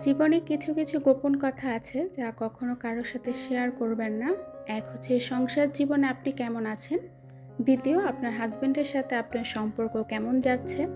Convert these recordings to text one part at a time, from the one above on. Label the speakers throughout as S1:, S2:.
S1: জীবনে কিছু কিছু গোপন কথা আছে যা কখনো কারোর সাথে শেয়ার করবেন না। এক হচ্ছে, সংসার জীবনে আপনি কেমন আছেন? দ্বিতীয়, আপনার হাজবেন্ডের সাথে আপনার সম্পর্ক কেমন যাচ্ছে?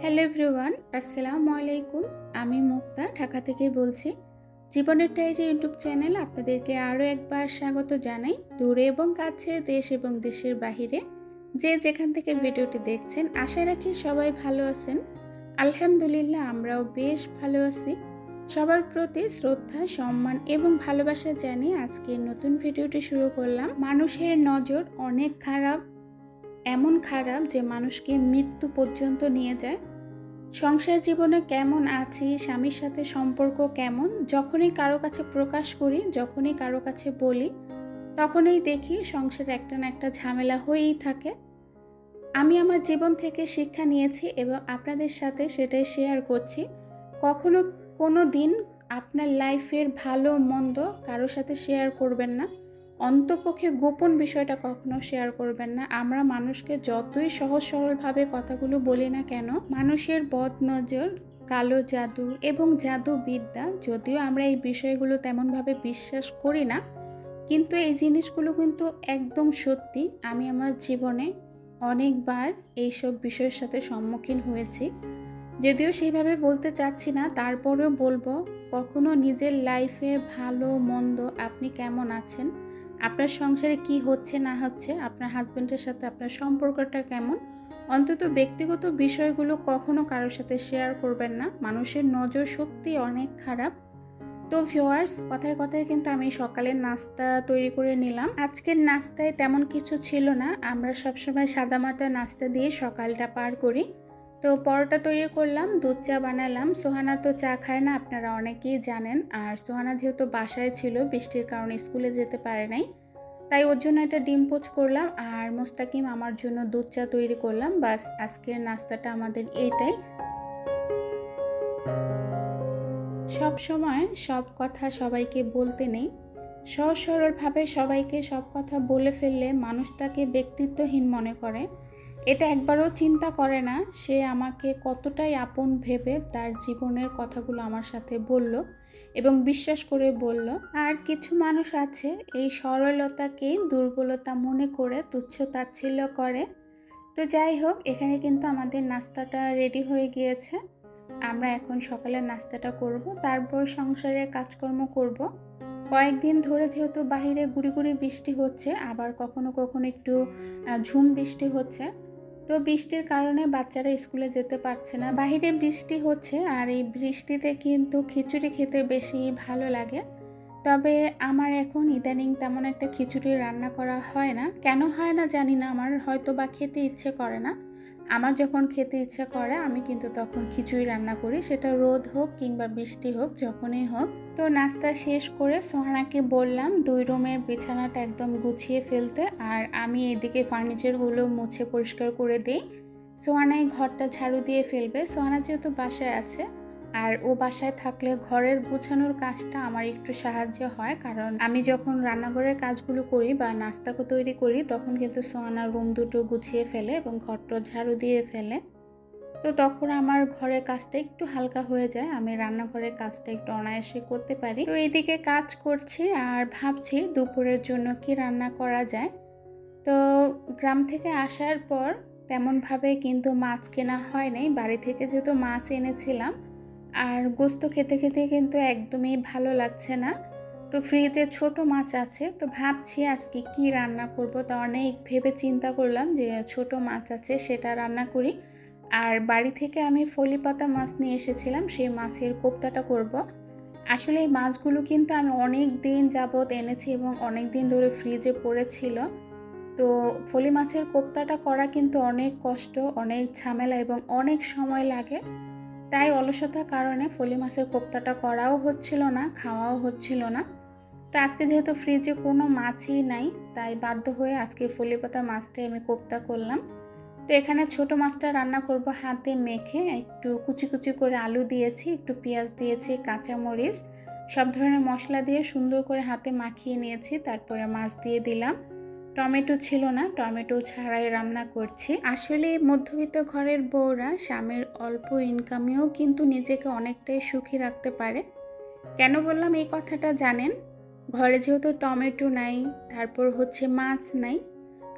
S1: হ্যালো এভরিওয়ান আসসালামু আলাইকুম। আমি মুক্তা, ঢাকা থেকে বলছি। জীবনের ডায়েরি ইউটিউব চ্যানেল আপনাদেরকে আরও একবার স্বাগত জানাই। দূরে এবং কাছে, দেশ এবং দেশের বাহিরে। যে যেখান থেকে ভিডিওটি দেখছেন, আশা রাখি সবাই ভালো আছেন। আলহামদুলিল্লাহ, আমরাও বেশ ভালো আছি। সবার প্রতি শ্রদ্ধা, সম্মান এবং ভালোবাসা জানিয়ে আজকের নতুন ভিডিওটি শুরু করলাম। মানুষের নজর অনেক খারাপ, এমন খারাপ যে মানুষকে মৃত্যু পর্যন্ত নিয়ে যায়। সংসার জীবনে কেমন আছি, স্বামীর সাথে সম্পর্ক কেমন, যখনই কারও কাছে প্রকাশ করি, যখনই কারও কাছে বলি, তখনই দেখি সংসারে একটা না একটা ঝামেলা হয়েই থাকে। আমি আমার জীবন থেকে শিক্ষা নিয়েছি এবং আপনাদের সাথে সেটাই শেয়ার করছি। কখনো কোনো দিন আপনার লাইফের ভালো, মন্দ কারোর সাথে শেয়ার করবেন না। অন্তপক্ষে গোপন বিষয়টা কখনো শেয়ার করবেন না। আমরা মানুষকে যতই সহজ সরলভাবে কথাগুলো বলি না কেন, মানুষের বদ নজর কালো জাদু এবং জাদু বিদ্যা যদিও আমরা এই বিষয়গুলো তেমনভাবে বিশ্বাস করি না, কিন্তু এই জিনিসগুলো কিন্তু একদম সত্যি। আমি আমার জীবনে অনেকবার এইসব বিষয়ের সাথে সম্মুখীন হয়েছি। যদিও সেইভাবে বলতে চাচ্ছি না, তারপরেও বলব, কখনো নিজের লাইফে ভালো, মন্দ আপনি কেমন আছেন? আপনার সংসারে কি হচ্ছে, না হচ্ছে, আপনার হাজব্যান্ডের সাথে আপনার সম্পর্কটা কেমন? অন্তত ব্যক্তিগত বিষয়গুলো কখনো কারোর সাথে শেয়ার করবেন না। মানুষের নজর সত্যি অনেক খারাপ। তো ভিউয়ার্স কথায় কথায় কিন্তু আমি সকালের নাস্তা তৈরি করে নিলাম। আজকের নাস্তায় তেমন কিছু ছিল না। আমরা সবসময় সাদামাটা নাস্তা দিয়ে সকালটা পার করি। তো পরোটা তৈরি করলাম, দুধ চা বানালাম। সোহানা তো চা খায় না, আপনারা অনেকেই জানেন। আর সোহানা যেহেতু বাসায় ছিল, বৃষ্টির কারণে স্কুলে যেতে পারে নাই। তাই ওর জন্য একটা ডিম পোচ করলাম আর মোস্তাকিম আমার জন্য দুধ চা তৈরি করলাম। বাস, আজকের নাস্তাটা আমাদের এটাই। সব সময় সব কথা সবাইকে বলতে নেই। সহজ সরলভাবে সবাইকে সব কথা বলে ফেললে মানুষ তাকে ব্যক্তিত্বহীন মনে করে। এটা একবারও চিন্তা করে না। সে আমাকে কতটাই আপন ভেবে তার জীবনের কথাগুলো আমার সাথে বলল এবং বিশ্বাস করে বলল, আর কিছু মানুষ আছে, এই সরলতাকে দুর্বলতা মনে করে তুচ্ছ তাচ্ছিল্য করে। তো যাই হোক, এখানে কিন্তু আমাদের নাস্তাটা রেডি হয়ে গিয়েছে। আমরা এখন সকালের নাস্তাটা করব, তারপর সংসারের কাজকর্ম করব। কয়েকদিন ধরে যেহেতু বাহিরে গুড়ি গুড়ি বৃষ্টি হচ্ছে, আবার কখনো কখনো একটু ঝুম বৃষ্টি হচ্ছে। তো বৃষ্টির কারণে বাচ্চারা স্কুলে যেতে পারছে না। বাহিরে বৃষ্টি হচ্ছে আর এই বৃষ্টিতে কিন্তু খিচুড়ি খেতে বেশি ভালো লাগে। তবে আমার এখন ইদানিং তেমন একটা খিচুড়ি রান্না করা হয় না। কেন হয় না জানি না, আমার হয়তো বা খেতে ইচ্ছে করে না। আমার যখন খেতে ইচ্ছে করে, আমি কিন্তু তখন খিচুড়ি রান্না করি। সেটা রোদ হোক কিংবা বৃষ্টি হোক, যখনই হোক। তো নাস্তা শেষ করে সোহানাকে বললাম, দুই রুমের বিছানাটা একদম গুছিয়ে ফেলতে আর আমি এদিকে ফার্নিচারগুলো মুছে পরিষ্কার করে দিই। সোহানা এই ঘরটা ঝাড়ু দিয়ে ফেলবে। সোহানা যেহেতু বাসায় আছে আর ও বাসায় থাকলে ঘরের গুছানোর কাজটা আমার একটু সাহায্য হয়, কারণ আমি যখন রান্নাঘরের কাজগুলো করি বা নাস্তাকে তৈরি করি, তখন কিন্তু সোহানা রুম দুটো গুছিয়ে ফেলে এবং ঘরটা ঝাড়ু দিয়ে ফেলে। তো তখন আমার ঘরের কাজটা একটু হালকা হয়ে যায়। আমি রান্নাঘরের কাজটা একটু অনায়াসে করতে পারি। তো এইদিকে কাজ করছি আর ভাবছি দুপুরের জন্য কি রান্না করা যায়। তো গ্রাম থেকে আসার পর তেমনভাবে কিন্তু মাছ কেনা হয় নাই বাড়ি থেকে যেহেতু মাছ এনেছিলাম আর গোস্ত খেতে খেতে কিন্তু একদমই ভালো লাগছে না। তো ফ্রিজে ছোট মাছ আছে। তো ভাবছি আজকে কি রান্না করব তো অনেক ভেবে চিন্তা করলাম যে ছোট মাছ আছে সেটা রান্না করি। আর বাড়ি থেকে আমি ফলি পাতা মাছ নিয়ে এসেছিলাম, সেই মাছের কোপ্তাটা করব। আসলে এই মাছগুলো কিন্তু আমি অনেক দিন যাবৎ এনেছি এবং অনেক দিন ধরে ফ্রিজে পড়েছিল। তো ফলি মাছের কোপ্তাটা করা কিন্তু অনেক কষ্ট, অনেক ঝামেলা এবং অনেক সময় লাগে। তাই অলসতার কারণে ফলি মাছের কোপ্তাটা করাও হচ্ছিল না, খাওয়াও হচ্ছিল না। তো আজকে যেহেতু ফ্রিজে কোনো মাছই নাই, তাই বাধ্য হয়ে আজকে ফলি পাতা মাছটাই আমি কোপ্তা করলাম। তো এখানে ছোট মাছটা রান্না করব হাতে মেখে। একটু কুচি কুচি করে আলু দিয়েছি, একটু পেঁয়াজ দিয়েছি, কাঁচামরিচ, সব ধরনের মশলা দিয়ে সুন্দর করে হাতে মাখিয়ে নিয়েছি, তারপরে মাছ দিয়ে দিলাম। টমেটো ছিল না, টমেটো ছাড়াই রান্না করছি। আসলে মধ্যবিত্ত ঘরের বউরা স্বামীর অল্প ইনকামেও কিন্তু নিজেকে অনেকটাই সুখী রাখতে পারে। কেন বললাম এই কথাটা জানেন? ঘরে যেহেতু টমেটো নাই, তারপর হচ্ছে মাছ নাই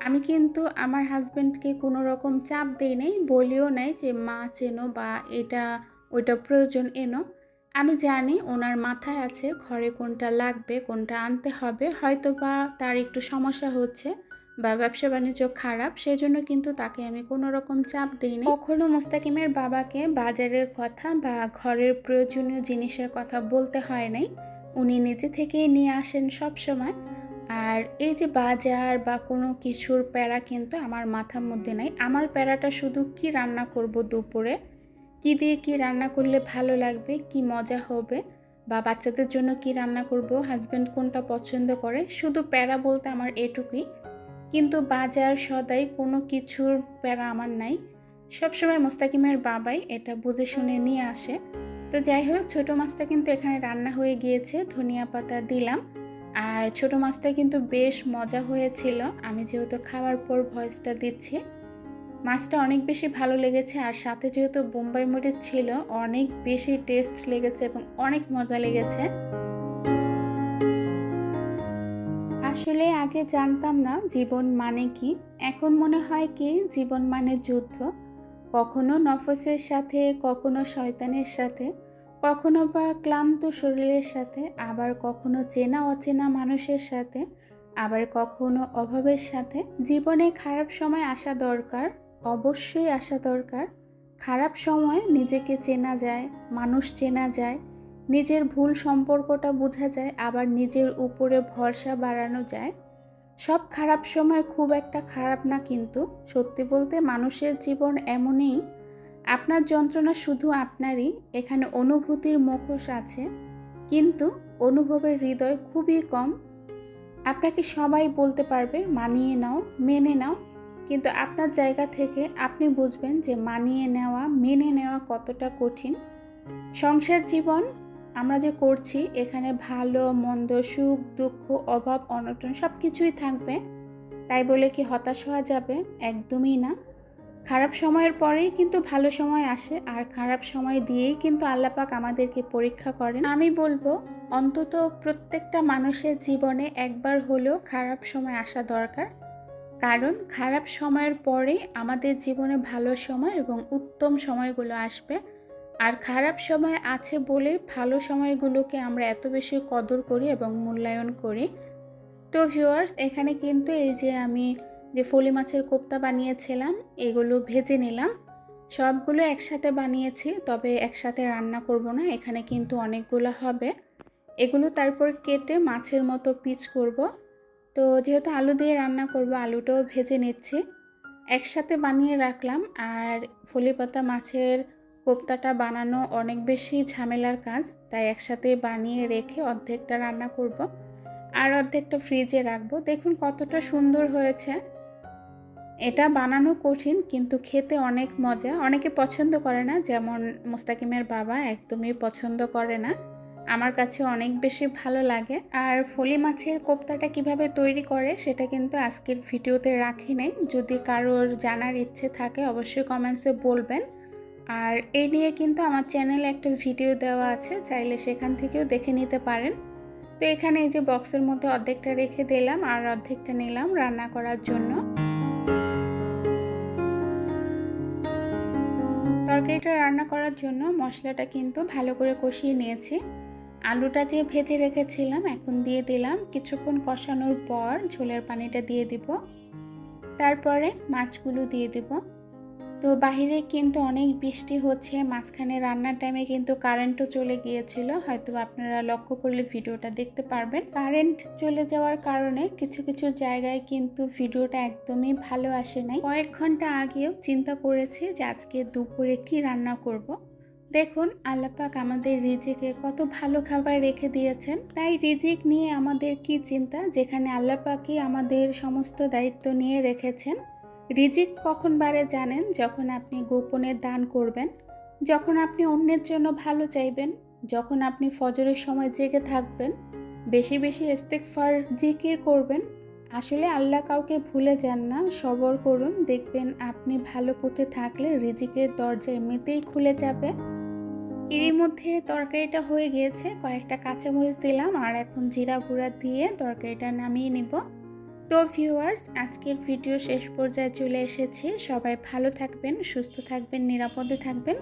S1: আমি কিন্তু আমার হাজব্যান্ডকে কোনো রকম চাপ দিই নাই, বলিও নাই যে মাছ এনো বা এটা, ওইটা প্রয়োজন, এনো। আমি জানি ওনার মাথায় আছে ঘরে কোনটা লাগবে, কোনটা আনতে হবে। হয়তো বা তার একটু সমস্যা হচ্ছে বা ব্যবসা বাণিজ্য খারাপ সেই জন্য কিন্তু তাকে আমি কোনো রকম চাপ দিইনি কখনো মুস্তাকিমের বাবাকে বাজারের কথা বা ঘরের প্রয়োজনীয় জিনিসের কথা বলতে হয় নাই। উনি নিজে থেকেই নিয়ে আসেন সব সময় আর এই যে বাজার বা কোনো কিছুর প্যারা কিন্তু আমার মাথার মধ্যে নাই। আমার প্যারাটা শুধু কি রান্না করব দুপুরে? কি দিয়ে কি রান্না করলে ভালো লাগবে? কি মজা হবে? বা বাচ্চাদের জন্য কি রান্না করব? হাজব্যান্ড কোনটা পছন্দ করে? শুধু প্যারা বলতে আমার এটুকুই। কিন্তু বাজার সদাই কোনো কিছুর প্যারা আমার নাই। সবসময় মোস্তাকিমের বাবাই এটা বুঝে শুনে নিয়ে আসে। তো যাই হোক, ছোটো মাছটা কিন্তু এখানে রান্না হয়ে গিয়েছে। ধনিয়া পাতা দিলাম। আর ছোটো মাছটা কিন্তু বেশ মজা হয়েছিল। আমি যেহেতু খাওয়ার পর ভয়েসটা দিচ্ছি, মাছটা অনেক বেশি ভালো লেগেছে আর সাথে যেহেতু বোম্বাই মরিচ ছিল, অনেক বেশি টেস্ট লেগেছে এবং অনেক মজা লেগেছে। আসলে আগে জানতাম না জীবন মানে কি। এখন মনে হয় কি জীবন মানে যুদ্ধ। কখনো নফসের সাথে, কখনো শয়তানের সাথে। কখনো বা ক্লান্ত শরীরের সাথে, আবার কখনো চেনা অচেনা মানুষের সাথে, আবার কখনো অভাবের সাথে, জীবনে খারাপ সময় আসা দরকার, অবশ্যই আসা দরকার। খারাপ সময় নিজেকে চেনা যায়, মানুষ চেনা যায়, নিজের ভুল সম্পর্কটা বোঝা যায়, আবার নিজের উপরে ভরসা বাড়ানো যায়। সব খারাপ সময় খুব একটা খারাপ না কিন্তু, সত্যি বলতে মানুষের জীবন এমনই আপনার যন্ত্রণা শুধু আপনারই, এখানে অনুভূতির মুখোশ আছে, কিন্তু অনুভবের হৃদয় খুবই কম। আপনাকে সবাই বলতে পারবে, মানিয়ে নাও, মেনে নাও। কিন্তু আপনার জায়গা থেকে আপনি বুঝবেন যে মানিয়ে নেওয়া, মেনে নেওয়া কতটা কঠিন। সংসার জীবন আমরা যে করছি, এখানে ভালো, মন্দ, সুখ, দুঃখ, অভাব, অনটন সব কিছুই থাকবে। তাই বলে কি হতাশ হওয়া যাবে? একদমই না। খারাপ সময়ের পরেই কিন্তু ভালো সময় আসে, আর খারাপ সময় দিয়েই কিন্তু আল্লাপাক আমাদেরকে পরীক্ষা করেন। আমি বলব, অন্তত প্রত্যেকটা মানুষের জীবনে একবার হলেও খারাপ সময় আসা দরকার। কারণ খারাপ সময়ের পরে আমাদের জীবনে ভালো সময় এবং উত্তম সময়গুলো আসবে। আর খারাপ সময় আছে বলে ভালো সময়গুলোকে আমরা এত বেশি কদর করি এবং মূল্যায়ন করি। তো ভিউয়ার্স এখানে কিন্তু এই যে আমি যে ফলি মাছের কোপ্তা বানিয়েছিলাম, এগুলো ভেজে নিলাম। সবগুলো একসাথে বানিয়েছি, তবে একসাথে রান্না করব না, এখানে কিন্তু অনেকগুলো হবে। এগুলো তারপর কেটে মাছের মতো পিচ করব। তো যেহেতু আলু দিয়ে রান্না করব, আলুটাও ভেজে নিচ্ছি। একসাথে বানিয়ে রাখলাম, আর ফলি পাতা মাছের কোপ্তাটা বানানো অনেক বেশি ঝামেলার কাজ, তাই একসাথে বানিয়ে রেখে অর্ধেকটা রান্না করব। আর অর্ধেকটা ফ্রিজে রাখব। দেখুন কতটা সুন্দর হয়েছে। এটা বানানো কঠিন, কিন্তু খেতে অনেক মজা। অনেকে পছন্দ করে না, যেমন মোস্তাকিমের বাবা একদমই পছন্দ করে না। আমার কাছে অনেক বেশি ভালো লাগে। আর ফলি মাছের কোপ্তাটা কীভাবে তৈরি করে, সেটা কিন্তু আজকের ভিডিওতে রাখি নেই। যদি কারোর জানার ইচ্ছে থাকে, অবশ্যই কমেন্টসে বলবেন। আর এই নিয়ে কিন্তু আমার চ্যানেলে একটা ভিডিও দেওয়া আছে, চাইলে সেখান থেকেও দেখে নিতে পারেন। তো এখানে এই যে বক্সের মধ্যে অর্ধেকটা রেখে দিলাম, আর অর্ধেকটা নিলাম রান্না করার জন্য। তরকারিটা রান্না করার জন্য মশলাটা কিন্তু ভালো করে কষিয়ে নিয়েছি। আলুটা যে ভেজে রেখেছিলাম, এখন দিয়ে দিলাম। কিছুক্ষণ কষানোর পর ঝোলের পানিটা দিয়ে দিব। তারপরে মাছগুলো দিয়ে দিব। তো বাহিরে কিন্তু অনেক বৃষ্টি হচ্ছে, মাঝখানে রান্নার টাইমে কিন্তু কারেন্টও চলে গিয়েছিল, হয়তো আপনারা লক্ষ্য করলে ভিডিওটা দেখতে পারবেন। কারেন্ট চলে যাওয়ার কারণে কিছু কিছু জায়গায় কিন্তু ভিডিওটা একদমই ভালো আসে নাই। কয়েক ঘণ্টা আগেও চিন্তা করেছি যে আজকে দুপুরে কি রান্না করব। দেখুন, আল্লাপাক আমাদের রিজিকে কত ভালো খাবার রেখে দিয়েছেন। তাই রিজিক নিয়ে আমাদের কি চিন্তা? যেখানে আল্লাপাকই আমাদের সমস্ত দায়িত্ব নিয়ে রেখেছেন। রিজিক কখন বাড়ে জানেন? যখন আপনি গোপনে দান করবেন, যখন আপনি অন্যের জন্য ভালো চাইবেন, যখন আপনি ফজরের সময় জেগে থাকবেন, বেশি বেশি ইস্তেকফার জিকির করবেন, আসলে আল্লাহ কাউকে ভুলে যান না। সবর করুন, দেখবেন আপনি ভালো পথে থাকলে রিজিকের দরজা এমনিতেই খুলে যাবে। এরই মধ্যে তরকারিটা হয়ে গিয়েছে, কয়েকটা কাঁচামরিচ দিলাম, আর এখন জিরা গুঁড়া দিয়ে তরকারিটা নামিয়ে নিব। তো ভিউয়ার্স, আজকের ভিডিও শেষ পর্যায়ে চলে এসেছে। সবাই ভালো থাকবেন, সুস্থ থাকবেন, নিরাপদে থাকবেন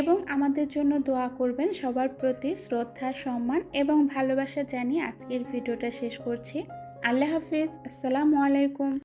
S1: এবং আমাদের জন্য দোয়া করবেন। সবার প্রতি শ্রদ্ধা, সম্মান এবং ভালোবাসা জানিয়ে আজকের ভিডিওটা শেষ করছি। আল্লাহ হাফিজ। আসসালামু আলাইকুম।